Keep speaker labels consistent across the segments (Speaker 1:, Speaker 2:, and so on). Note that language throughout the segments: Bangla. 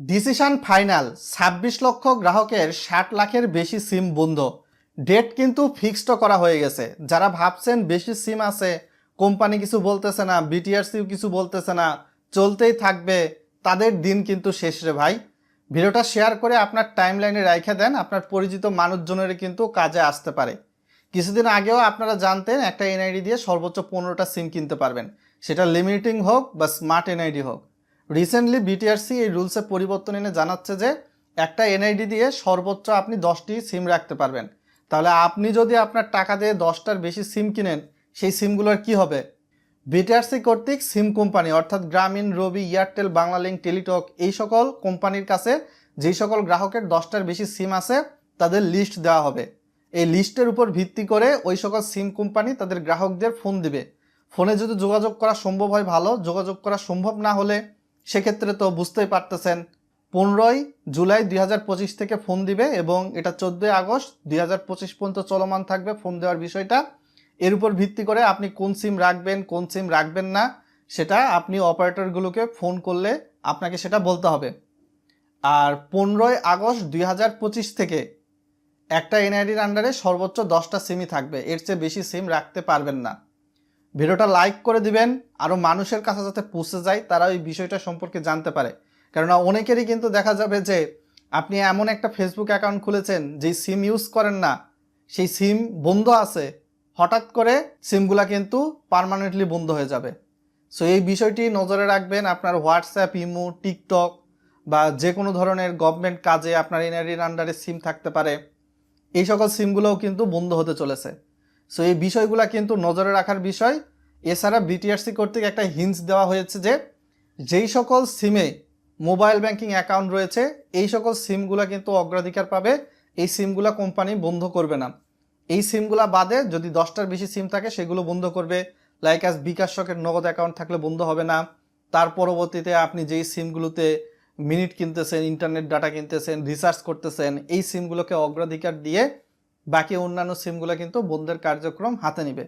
Speaker 1: ডিসিশন ফাইনাল, ছাব্বিশ লক্ষ গ্রাহকের ষাট লাখের বেশি সিম বন্ধ। ডেট কিন্তু ফিক্সড করা হয়ে গেছে। যারা ভাবছেন বেশি সিম আছে, কোম্পানি কিছু বলতেছে না, বিটিআরসিও কিছু বলতেছে না, চলতেই থাকবে, তাদের দিন কিন্তু শেষ রে ভাই। ভিডিওটা শেয়ার করে আপনার টাইম লাইনে রেখে দেন, আপনার পরিচিত মানুষজনের কিন্তু কাজে আসতে পারে। কিছুদিন আগেও আপনারা জানতেন, একটা এনআইডি দিয়ে সর্বোচ্চ পনেরোটা সিম কিনতে পারবেন। সেটা লিমিটিং হোক বা স্মার্ট এনআইডি হোক। রিসেন্টলি বিটিআরসি এই রুলসে পরিবর্তন এনে জানাচ্ছে যে, একটা এনআইডি দিয়ে সর্বোচ্চ আপনি দশটি সিম রাখতে পারবেন। তাহলে আপনি যদি আপনার টাকা দিয়ে দশটার বেশি সিম কিনেন, সেই সিমগুলোর কি হবে? বিটিআরসি কর্তৃক সিম কোম্পানি, অর্থাৎ গ্রামীণ, রবি, এয়ারটেল, বাংলালিংক, টেলিটক, এই সকল কোম্পানির কাছে যেই সকল গ্রাহকের দশটার বেশি সিম আছে, তাদের লিস্ট দেওয়া হবে। এই লিস্টের উপর ভিত্তি করে ওই সকল সিম কোম্পানি তাদের গ্রাহকদের ফোন দিবে। ফোনে যদি যোগাযোগ করা সম্ভব হয় ভালো, যোগাযোগ করা সম্ভব না হলে সেক্ষেত্রে তো বুঝতেই পারতেছেন, পনেরোই জুলাই দুই হাজার পঁচিশ থেকে ফোন দিবে এবং এটা চোদ্দোই আগস্ট দুই হাজার পঁচিশ পর্যন্ত চলমান থাকবে ফোন দেওয়ার বিষয়টা। এর উপর ভিত্তি করে আপনি কোন সিম রাখবেন, কোন সিম রাখবেন না, সেটা আপনি অপারেটরগুলোকে ফোন করলে আপনাকে সেটা বলতে হবে। আর পনেরোই আগস্ট দুই হাজার পঁচিশ থেকে একটা এনআইডির আন্ডারে সর্বোচ্চ দশটা সিমই থাকবে, এর চেয়ে বেশি সিম রাখতে পারবেন না। ভিডিওটা লাইক করে দিবেন আরও মানুষের কাছে যাতে পৌঁছে যায়, তারা ওই বিষয়টা সম্পর্কে জানতে পারে। কেননা অনেকেরই কিন্তু দেখা যাবে যে, আপনি এমন একটা ফেসবুক অ্যাকাউন্ট খুলেছেন, যেই সিম ইউজ করেন না, সেই সিম বন্ধ আছে, হঠাৎ করে সিমগুলা কিন্তু পার্মানেন্টলি বন্ধ হয়ে যাবে। সো এই বিষয়টি নজরে রাখবেন আপনার হোয়াটসঅ্যাপ ইমো টিকটক বা যে কোনো ধরনের গভর্নমেন্ট কাজে আপনার এনআইডির আন্ডারে সিম থাকতে পারে। এই সকল সিমগুলোও কিন্তু বন্ধ হতে চলেছে। সো এই বিষয়গুলো কিন্তু নজরে রাখার বিষয়। এছাড়া বিটিআরসি কর্তৃক একটা হিন্স দেওয়া হয়েছে যে, যেই সকল সিমে মোবাইল ব্যাংকিং অ্যাকাউন্ট রয়েছে, এই সকল সিমগুলো কিন্তু অগ্রাধিকার পাবে। এই সিমগুলো কোম্পানি বন্ধ করবে না। এই সিমগুলো বাদে যদি দশটার বেশি সিম থাকে, সেগুলো বন্ধ করবে। লাইক অ্যাজ বিকাশ শকের নগদ অ্যাকাউন্ট থাকলে বন্ধ হবে না। তার পরবর্তীতে আপনি যেই সিমগুলোতে মিনিট কিনতেছেন ইন্টারনেট ডাটা কিনতেছেন রিসার্চ করতেছেন, এই সিমগুলোকে অগ্রাধিকার দিয়ে বাকি অন্যান্য সিমগুলো কিন্তু বন্ধের কার্যক্রম হাতে নেবে।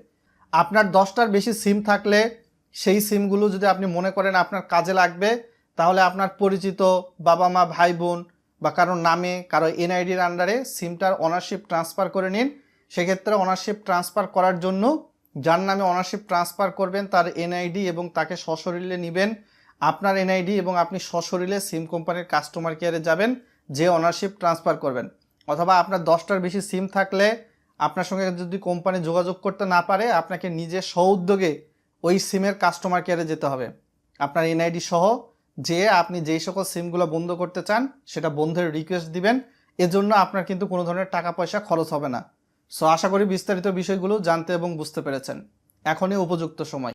Speaker 1: আপনার দশটার বেশি সিম থাকলে সেই সিমগুলো যদি আপনি মনে করেন আপনার কাজে লাগবে, তাহলে আপনার পরিচিত বাবা মা, ভাই বোন বা কারোর নামে, কারও এনআইডির আন্ডারে সিমটার অনারশিপ ট্রান্সফার করে নিন। সেক্ষেত্রে অনারশিপ ট্রান্সফার করার জন্য যার নামে অনারশিপ ট্রান্সফার করবেন তার এনআইডি এবং তাকে সশরীরে নেবেন। আপনার এনআইডি এবং আপনি সশরীরে সিম কোম্পানির কাস্টমার কেয়ারে যাবেন, যে অনারশিপ ট্রান্সফার করবেন। অথবা আপনার দশটার বেশি সিম থাকলে আপনার সঙ্গে যদি কোম্পানি যোগাযোগ করতে না পারে, আপনাকে নিজে উদ্যোগে ওই সিমের কাস্টমার কেয়ারে যেতে হবে। আপনার এনআইডি সহ যে আপনি যেই সকল সিমগুলো বন্ধ করতে চান, সেটা বন্ধের রিকোয়েস্ট দিবেন। এজন্য আপনার কিন্তু কোনো ধরনের টাকা পয়সা খরচ হবে না। সো আশা করি বিস্তারিত বিষয়গুলো জানতে এবং বুঝতে পেরেছেন। এখনই উপযুক্ত সময়।